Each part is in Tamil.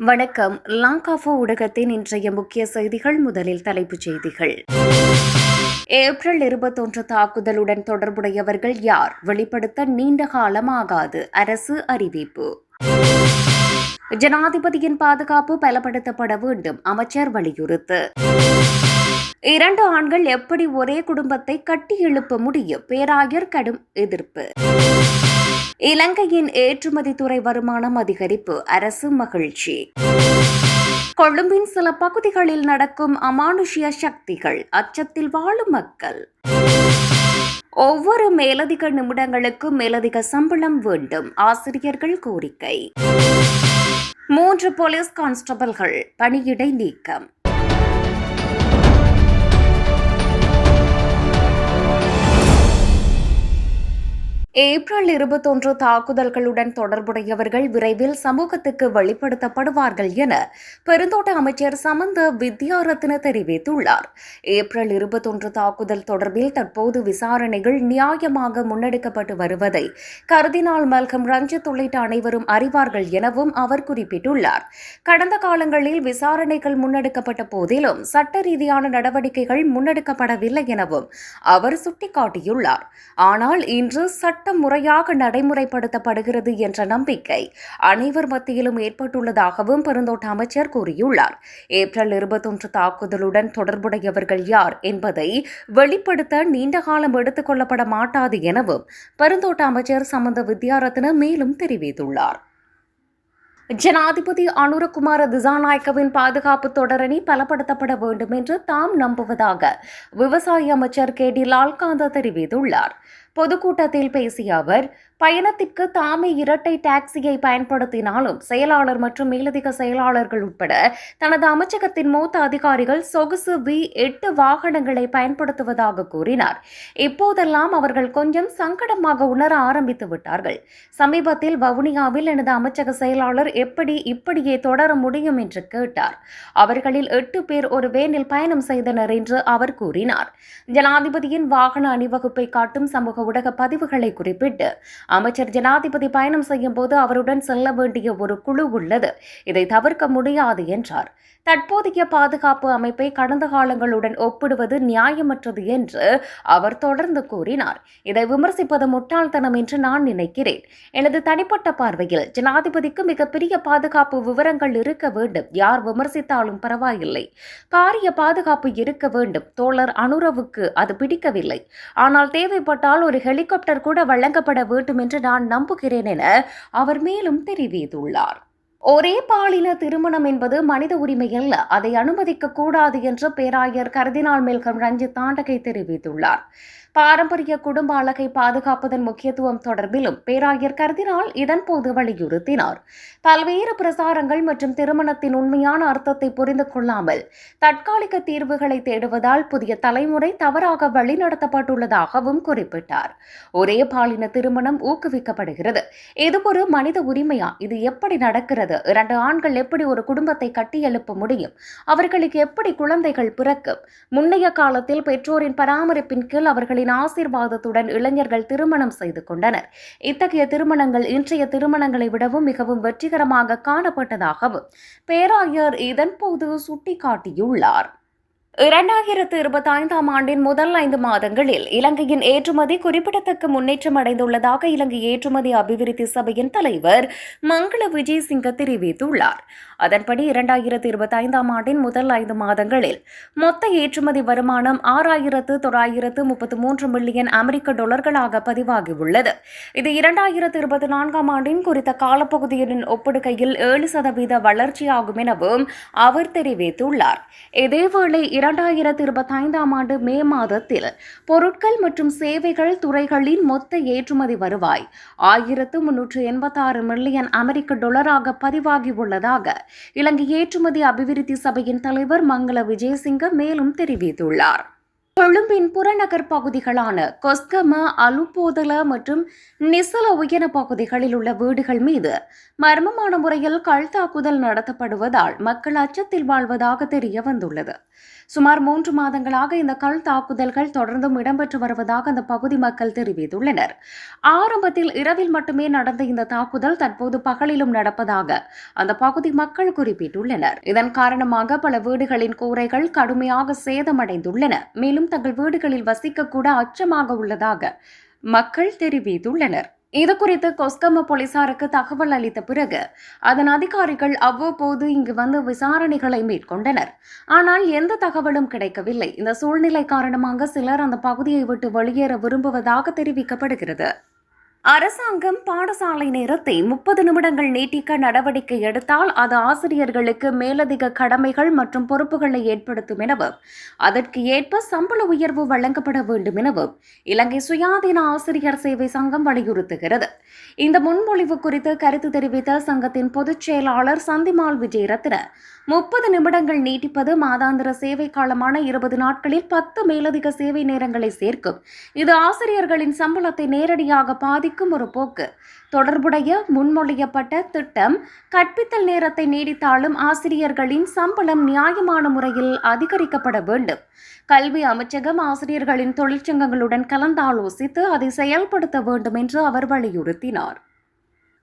வணக்கம். லாங்காஃபோ ஊடகத்தின் இன்றைய முக்கிய செய்திகள் முதலில் தலைப்புச் செய்திகள். ஏப்ரல் இருபத்தொன்று தாக்குதலுடன் தொடர்புடையவர்கள் யார்? வெளிப்படுத்த நீண்ட காலமாகாது அரசு அறிவிப்பு. ஜனாதிபதியின் பாதுகாப்பு பலப்படுத்தப்பட வேண்டும் அமைச்சர் வலியுறுத்து. இரண்டு ஆண்கள் எப்படி ஒரே குடும்பத்தை கட்டி எழுப்ப முடியும்? பேராயர் கடும் எதிர்ப்பு. இலங்கையின் ஏற்றுமதி துறை வருமானம் அதிகரிப்பு அரசு மகிழ்ச்சி. கொழும்பின் சில பகுதிகளில் நடக்கும் அமானுஷ்ய சக்திகள் அச்சத்தில் வாழும் மக்கள். ஒவ்வொரு மேலதிக நிமிடங்களுக்கும் மேலதிக சம்பளம் வேண்டும் ஆசிரியர்கள் கோரிக்கை. மூன்று போலீஸ் கான்ஸ்டபிள்கள் பணியிடை நீக்கம். ஏப்ரல் இருபத்தொன்று தாக்குதல்களுடன் தொடர்புடையவர்கள் விரைவில் சமூகத்துக்கு வெளிப்படுத்தப்படுவார்கள் என பெருந்தோட்ட அமைச்சர் சமந்த வித்யாரத்ன தெரிவித்துள்ளார். ஏப்ரல் இருபத்தொன்று தாக்குதல் தொடர்பில் தற்போது விசாரணைகள் நியாயமாக முன்னெடுக்கப்பட்டு வருவதை கர்தினால் மல்கம் ரஞ்சித் உள்ளிட்ட அனைவரும் அறிவார்கள் எனவும் அவர் குறிப்பிட்டுள்ளார். கடந்த காலங்களில் விசாரணைகள் முன்னெடுக்கப்பட்ட போதிலும் சட்ட ரீதியான நடவடிக்கைகள் முன்னெடுக்கப்படவில்லை எனவும் அவர் சுட்டிக்காட்டியுள்ளார். ஆனால் இன்று சட்ட சட்டம் முறையாக நடைமுறைப்படுத்தப்படுகிறது என்ற நம்பிக்கை அனைவர் மத்தியிலும் ஏற்பட்டுள்ளதாகவும் பெருந்தோட்ட அமைச்சர் கூறியுள்ளார். ஏப்ரல் இருபத்தொன்று தாக்குதலுடன் தொடர்புடையவர்கள் யார் என்பதை வெளிப்படுத்த நீண்ட காலம் எடுத்துக் கொள்ளப்பட மாட்டாது எனவும் பெருந்தோட்ட அமைச்சர் சம்பந்த வித்யாரத்ன மேலும் தெரிவித்துள்ளார். ஜனாதிபதி அனுரகுமார திசாநாயக்கவின் பாதுகாப்பு தொடரணி பலப்படுத்தப்பட வேண்டும் என்று தாம் நம்புவதாக விவசாய அமைச்சர் கே டி லால்காந்தா தெரிவித்துள்ளார். பொதுக்கூட்டத்தில் பேசிய அவர் பயணத்திற்கு தாமே இரட்டை டாக்ஸியை பயன்படுத்தினாலும் செயலாளர் மற்றும் மேலதிக செயலாளர்கள் உட்பட தனது அமைச்சகத்தின் மூத்த அதிகாரிகள் சொகுசு வி எட்டு வாகனங்களை பயன்படுத்துவதாக கூறினார். இப்போதெல்லாம் அவர்கள் கொஞ்சம் சங்கடமாக உணர ஆரம்பித்து விட்டார்கள்? சமீபத்தில் வவுனியாவில் எனது அமைச்சக செயலாளர் எப்படி இப்படியே தொடர முடியும் என்று கேட்டார். அவர்களில் எட்டு பேர் ஒரு வேனில் பயணம் செய்தனர் என்று அவர் கூறினார். ஜனாதிபதியின் வாகன அணிவகுப்பை காட்டும் சமூக ஊடக பதிவுகளை குறிப்பிட்டு அமைச்சர் ஜனாதிபதி பயணம் செய்யும் போது அவருடன் செல்ல வேண்டிய ஒரு குழு உள்ளது. இதை தவிர்க்க முடியாது என்றார். தற்போதைய பாதுகாப்பு அமைப்பை கடந்த காலங்களுடன் ஒப்பிடுவது நியாயமற்றது என்று அவர் தொடர்ந்து கூறினார். இதை விமர்சிப்பது முட்டாள்தனம் என்று நான் நினைக்கிறேன். எனது தனிப்பட்ட பார்வையில் ஜனாதிபதிக்கு மிகப்பெரிய பாதுகாப்பு விவரங்கள் இருக்க வேண்டும். யார் விமர்சித்தாலும் பரவாயில்லை. பாரிய பாதுகாப்பு இருக்க வேண்டும். தோழர் அனுரவுக்கு அது பிடிக்கவில்லை. ஆனால் தேவைப்பட்டால் ஒரு ஹெலிகாப்டர் கூட வழங்கப்பட வேண்டும் என்று நான் நம்புகிறேன் என அவர் மேலும் தெரிவித்துள்ளார். ஒரே பாலின திருமணம் என்பது மனித உரிமை அல்ல. அதை அனுமதிக்க கூடாது என்று பேராயர் கர்தினால் மேல்கம் ரஞ்சித் தாண்டகை தெரிவித்துள்ளார். பாரம்பரிய குடும்ப அழகை பாதுகாப்பதன் முக்கியத்துவம் தொடர்பிலும் பேராயர் கருதினால் இதன்போது வலியுறுத்தினார். பல்வேறு பிரசாரங்கள் மற்றும் திருமணத்தின் உண்மையான அர்த்தத்தை புரிந்து கொள்ளாமல் தற்காலிக தீர்வுகளை தேடுவதால் புதிய தலைமுறை தவறாக வழிநடத்தப்பட்டுள்ளதாகவும் குறிப்பிட்டார். ஒரே பாலின திருமணம் ஊக்குவிக்கப்படுகிறது. இது ஒரு மனித உரிமையா? இது எப்படி நடக்கிறது? இரண்டு ஆண்கள் எப்படி ஒரு குடும்பத்தை கட்டியெழுப்ப முடியும்? அவர்களுக்கு எப்படி குழந்தைகள் பிறக்கும்? முன்னைய காலத்தில் பெற்றோரின் பராமரிப்பின் கீழ் அவர்களின் அவர்களின் ஆசீர்வாதத்துடன் இளைஞர்கள் திருமணம் செய்து கொண்டனர். இத்தகைய திருமணங்கள் இன்றைய திருமணங்களை விடவும் மிகவும் வெற்றிகரமாக காணப்பட்டதாகவும் பேராயர் இதன்போது சுட்டிக்காட்டியுள்ளார். இரண்டாயிரத்து இருபத்தி ஐந்தாம் ஆண்டின் முதல் ஐந்து மாதங்களில் இலங்கையின் ஏற்றுமதி குறிப்பிடத்தக்க முன்னேற்றம் அடைந்துள்ளதாக இலங்கை ஏற்றுமதி அபிவிருத்தி சபையின் தலைவர் மங்கள விஜயசிங்க தெரிவித்துள்ளார். அதன்படி இரண்டாயிரத்து இருபத்தி ஐந்தாம் ஆண்டின் முதல் ஐந்து மாதங்களில் மொத்த ஏற்றுமதி வருமானம் ஆறாயிரத்து தொள்ளாயிரத்து முப்பத்து மூன்று மில்லியன் அமெரிக்க டாலர்களாக பதிவாகியுள்ளது. இது இரண்டாயிரத்து இருபத்தி நான்காம் ஆண்டின் குறித்த காலப்பகுதியுடன் ஒப்பிடுகையில் ஏழு சதவீத வளர்ச்சியாகும் எனவும் அவர் தெரிவித்துள்ளார். இதேவேளை இரண்டாயிரத்தி இருபத்தைந்தாம் ஆண்டு மே மாதத்தில் பொருட்கள் மற்றும் சேவைகள் துறைகளின் மொத்த ஏற்றுமதி வருவாய் ஆயிரத்து முன்னூற்று எண்பத்தாறு மில்லியன் அமெரிக்க டாலராக பதிவாகியுள்ளதாக இலங்கை ஏற்றுமதி அபிவிருத்தி சபையின் தலைவர் மங்கள விஜயசிங்க மேலும் தெரிவித்துள்ளார். கொழும்பின் புறநகர் பகுதிகளான கொஸ்கம அலுப்போதல மற்றும் நிசல உயர பகுதிகளில் உள்ள வீடுகள் மீது மர்மமான முறையில் கள் தாக்குதல் நடத்தப்படுவதால் மக்கள் அச்சத்தில் வாழ்வதாக தெரிய வந்துள்ளது. சுமார் மூன்று மாதங்களாக இந்த கள் தாக்குதல்கள் தொடர்ந்தும் இடம்பெற்று வருவதாக அந்த பகுதி மக்கள் தெரிவித்துள்ளனர். ஆரம்பத்தில் இரவில் மட்டுமே நடந்த இந்த தாக்குதல் தற்போது பகலிலும் நடப்பதாக அந்த பகுதி மக்கள் குறிப்பிட்டுள்ளனர். இதன் காரணமாக பல வீடுகளின் கூரைகள் கடுமையாக சேதமடைந்துள்ளன. மேலும் தங்கள் வீடுகளில் வசிக்கக்கூட அச்சமாக உள்ளதாக மக்கள் தெரிவித்துள்ளனர். இது குறித்து கொஸ்கம போலீசாருக்கு தகவல் அளித்த பிறகு அதன் அதிகாரிகள் அவ்வப்போது இங்கு வந்து விசாரணைகளை மேற்கொண்டனர். ஆனால் எந்த தகவலும் கிடைக்கவில்லை. இந்த சூழ்நிலை காரணமாக சிலர் அந்த பகுதியை விட்டு வெளியேற விரும்புவதாக தெரிவிக்கப்படுகிறது. அரசாங்கம் பாடசாலை நேரத்தை முப்பது நிமிடங்கள் நீட்டிக்க நடவடிக்கை எடுத்தால் அது ஆசிரியர்களுக்கு மேலதிக கடமைகள் மற்றும் பொறுப்புகளை ஏற்படுத்தும் எனவும் அதற்கு ஏற்ப சம்பள உயர்வு வழங்கப்பட வேண்டும் எனவும் இலங்கை சுயாதீன ஆசிரியர் சேவை சங்கம் வலியுறுத்துகிறது. இந்த முன்மொழிவு குறித்து கருத்து தெரிவித்த சங்கத்தின் பொதுச் செயலாளர் சந்திமால் விஜயரத்ன முப்பது நிமிடங்கள் நீட்டிப்பது மாதாந்திர சேவை காலமான இருபது நாட்களில் பத்து மேலதிக சேவை நேரங்களை சேர்க்கும். இது ஆசிரியர்களின் சம்பளத்தை நேரடியாக பாதி பாதிக்கும் ஒரு போக்கு. தொடர்புடைய முன்மொழியப்பட்ட திட்டம் கற்பித்தல் நேரத்தை நீடித்தாலும் ஆசிரியர்களின் சம்பளம் நியாயமான முறையில் அதிகரிக்கப்பட வேண்டும். கல்வி அமைச்சகம் ஆசிரியர்களின் தொழிற்சங்கங்களுடன் கலந்தாலோசித்து அதை செயல்படுத்த வேண்டும் என்று அவர் வலியுறுத்தினார்.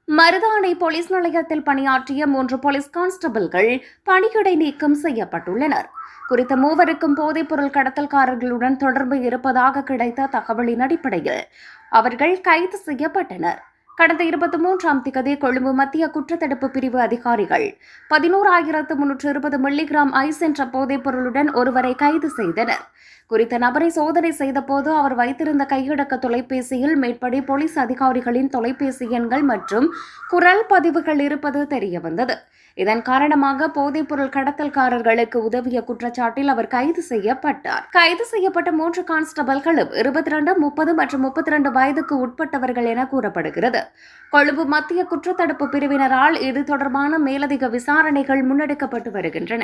மருதானை போலீஸ் நிலையத்தில் பணியாற்றிய மூன்று போலீஸ் கான்ஸ்டபிள்கள் பணியிடை நீக்கம் செய்யப்பட்டுள்ளனர். குறித்த மூவருக்கும் போதைப்பொருள் கடத்தல்காரர்களுடன் தொடர்பு இருப்பதாக கிடைத்த தகவலின் அடிப்படையில் அவர்கள் கைது செய்யப்பட்டனர். கடந்த இருபத்தி மூன்றாம் திகதி கொழும்பு மத்திய குற்றத்தடுப்பு பிரிவு அதிகாரிகள் பதினோராயிரத்து முன்னூற்று இருபது மில்லிகிராம் ஐஸ் என்ற போதைப் பொருளுடன் ஒருவரை கைது செய்தனர். குறித்த நபரை சோதனை செய்தபோது அவர் வைத்திருந்த கையடக்க தொலைபேசியில் மேற்படி போலீஸ் அதிகாரிகளின் தொலைபேசி எண்கள் மற்றும் குரல் பதிவுகள் இருப்பது தெரியவந்தது. இதன் காரணமாக போதைப்பொருள் கடத்தல்காரர்களுக்கு உதவிய குற்றச்சாட்டில் அவர் கைது செய்யப்பட்டார். கைது செய்யப்பட்ட மூன்று கான்ஸ்டபிள்களும் இருபத்தி ரெண்டு முப்பது மற்றும் முப்பத்தி ரெண்டு வயதுக்கு உட்பட்டவர்கள் என கூறப்படுகிறது. கொழும்பு மத்திய குற்றத்தடுப்பு பிரிவினரால் இது தொடர்பான மேலதிக விசாரணைகள் முன்னெடுக்கப்பட்டு வருகின்றன.